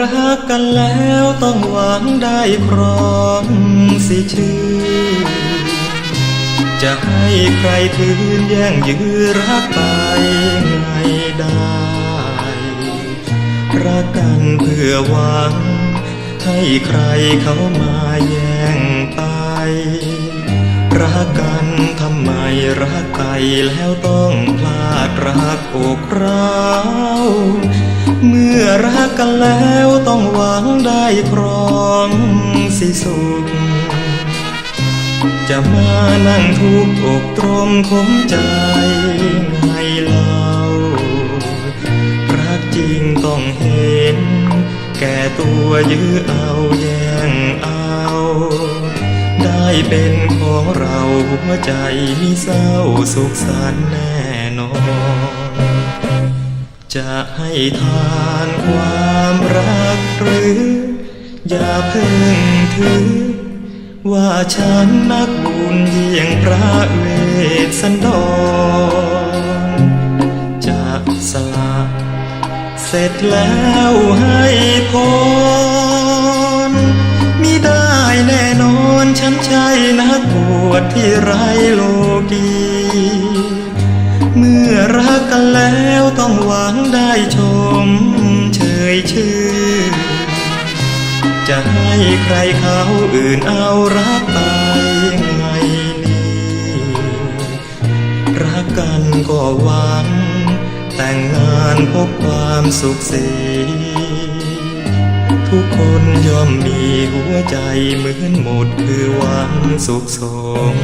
รักกันแล้วต้องหวังได้ครองสิชื่อ จะให้ใครถือแย่งยื้อรักไปไงได้ รักกันเพื่อหวัง ให้ใครเขามาแย่งไป รักกันทำไมรักไปแล้วต้องพลาดรักอกเรา สิสุขจะมานั่งทุกข์อกตรมคมใจไงเล่ารักจริงต้องเห็น แก่ตัวยื้อเอาแย่งเอา ได้เป็นของเราหัวใจมีเศร้าสุขสันต์แน่นอน จะให้ทานความรักหรือ อย่าเพิ่งถือ ว่าฉันนักบุญเยี่ยงพระเวสสันดร จะสละ เสร็จแล้วให้พรมิได้แน่นอนฉันใช่นักบวชที่ไรโลกีเมื่อรักกันแล้วต้องหวังได้ชมเชยชื่อ จะให้ใครเขาอื่นเอารักไปไงนี่รักกันก็หวัง แต่งงานพบความสุขสีทุกคนย่อมมีหัวใจเหมือนหมดคือหวังสุขสม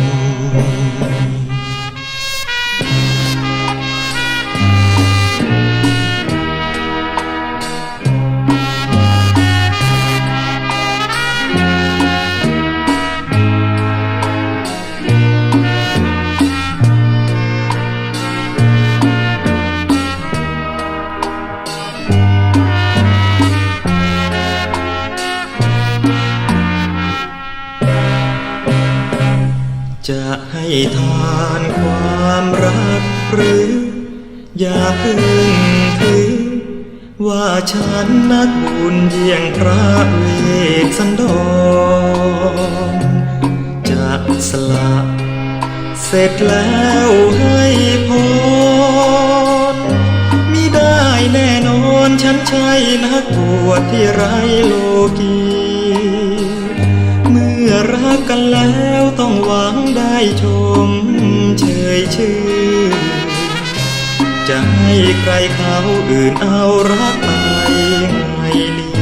จะให้ทานความรักหรือ อย่าเพึ่งถือ ว่าฉันนักบุญเยี่ยงพระเวสสันดรจะสละเสร็จแล้วให้พรมิได้แน่นอนฉันใช่นักบวชที่ไรโลกี ชมเชยชื่อจะให้ใครเขาอื่นเอารักไปไงนี่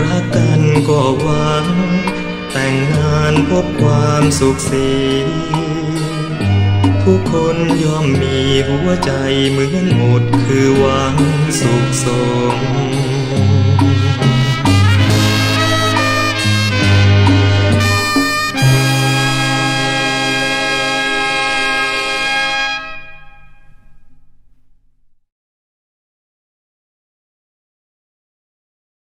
รักกันก็หวัง แต่งงานพบความสุขสีทุกคนย่อมมีหัวใจเหมือนหมดคือหวังสุขสม